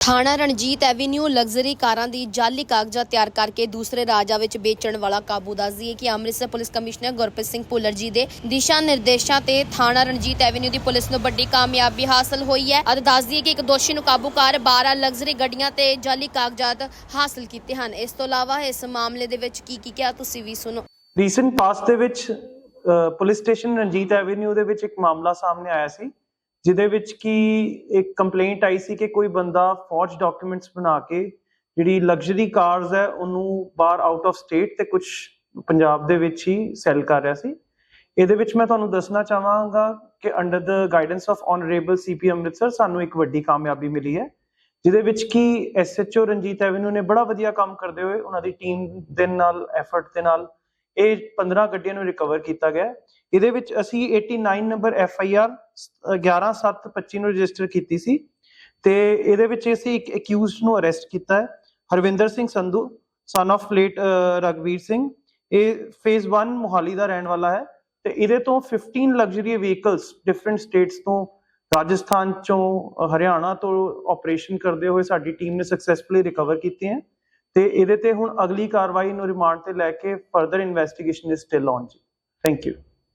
ਥਾਣਾ Ranjit avenue luxury ਕਾਰਾਂ ਦੀ ਜਾਲੀ ਕਾਗਜ਼ਾਤ ਤਿਆਰ ਕਰਕੇ ਦੂਸਰੇ ਰਾਜਾਂ ਵਿੱਚ ਵੇਚਣ ਵਾਲਾ ਕਾਬੂ ਦੱਸ ਦਈਏ ਕਿ ਅੰਮ੍ਰਿਤਸਰ ਪੁਲਿਸ ਕਮਿਸ਼ਨਰ ਗੁਰਪ੍ਰੀਤ ਸਿੰਘ ਭੁੱਲਰ ਜੀ ਦੇ ਦਿਸ਼ਾ ਨਿਰਦੇਸ਼ਾਂ ਤੇ ਥਾਣਾ ਰਣਜੀਤ ਐਵੀਨਿਊ ਦੀ ਪੁਲਿਸ ਨੂੰ ਵੱਡੀ ਕਾਮਯਾਬੀ ਹਾਸਲ ਹੋਈ ਹੈ। ਅਤੇ ਦੱਸ ਦਈਏ ਕਿ ਇੱਕ ਦੋਸ਼ੀ ਨੂੰ ਕਾਬੂ ਕਰ 12 ਲਗਜ਼ਰੀ ਗੱਡੀਆਂ ਤੇ ਜਾਲੀ ਕਾਗਜ਼ਾਤ ਹਾਸਲ ਕੀਤੇ ਹਨ। ਇਸ ਤੋਂ ਇਲਾਵਾ ਇਸ ਮਾਮਲੇ ਦੇ ਵਿੱਚ ਕੀ ਕੀ ਕਿਹਾ ਤੁਸੀਂ ਵੀ ਸੁਣੋ। ਰੀਸੈਂਟ ਪਾਸਟ ਦੇ ਵਿੱਚ ਪੁਲਿਸ ਸਟੇਸ਼ਨ ਰਣਜੀਤ ਐਵੀਨਿਊ ਦੇ ਵਿੱਚ ਇੱਕ ਮਾਮਲਾ ਸਾਹਮਣੇ ਆਇਆ ਸੀ। ਜਿਹਦੇ ਵਿੱਚ ਕਿ ਇੱਕ ਕੰਪਲੇਂਟ ਆਈ ਸੀ ਕਿ ਕੋਈ ਬੰਦਾ ਫੌਜ ਡਾਕੂਮੈਂਟਸ ਬਣਾ ਕੇ ਜਿਹੜੀ ਲਗਜ਼ਰੀ ਕਾਰਸ ਹੈ, ਉਹਨੂੰ ਬਾਹਰ ਆਊਟ ਆਫ ਸਟੇਟ ਤੇ ਕੁਝ ਪੰਜਾਬ ਦੇ ਵਿੱਚ ਹੀ ਸੈਲ ਕਰ ਰਿਹਾ ਸੀ। ਇਹਦੇ ਵਿੱਚ ਮੈਂ ਤੁਹਾਨੂੰ ਦੱਸਣਾ ਚਾਹਾਂਗਾ ਕਿ under the guidance of honourable CP Amritsar ਸਾਨੂੰ ਇੱਕ ਵੱਡੀ ਕਾਮਯਾਬੀ ਮਿਲੀ ਹੈ, ਜਿਹਦੇ ਵਿੱਚ ਕੀ ਐਸਐਚਓ ਰਣਜੀਤ ਐਵਨਿਊ ਨੇ ਬੜਾ ਵਧੀਆ ਕੰਮ ਕਰਦੇ ਹੋਏ ਉਹਨਾਂ ਦੀ ਟੀਮ ਦੇ ਨਾਲ ਐਫਰਟ ਦੇ ਨਾਲ ਇਹ 15 ਗੱਡੀਆਂ ਨੂੰ ਰਿਕਵਰ ਕੀਤਾ ਗਿਆ ਇਹਦੇ ਵਿੱਚ ਅਸੀਂ 89 ਨੰਬਰ ਐਫ ਆਈ ਆਰ 11725 ਨੂੰ ਰਜਿਸਟਰ ਕੀਤੀ ਸੀ ਤੇ ਇਹਦੇ ਵਿੱਚ ਅਸੀਂ ਇੱਕ ਅਕਿਊਜ਼ਡ ਨੂੰ ਅਰੈਸਟ ਕੀਤਾ ਹੈ। Harvinder Singh Sandhu son of late Ragbir Singh, ਇਹ ਫੇਜ਼ 1 ਮੁਹਾਲੀ ਦਾ ਰਹਿਣ ਵਾਲਾ ਹੈ ਤੇ ਇਹਦੇ ਤੋਂ 15 ਲਗਜ਼ਰੀ ਵਹੀਕਲਸ ਡਿਫਰੈਂਟ ਸਟੇਟਸ ਤੋਂ, ਰਾਜਸਥਾਨ ਚੋਂ ਹਰਿਆਣਾ ਤੋਂ ਆਪਰੇਸ਼ਨ ਕਰਦੇ ਹੋਏ ਸਾਡੀ ਟੀਮ ਨੇ ਸਕਸੈਸਫੁਲੀ ਰਿਕਵਰ ਕੀਤੇ ਹਨ ਤੇ ਇਹਦੇ ਤੇ ਹੁਣ ਅਗਲੀ ਕਾਰਵਾਈ ਨੂੰ ਰਿਮਾਂਡ ਤੇ ਲੈ ਕੇ further investigation is still on ਜੀ। Thank you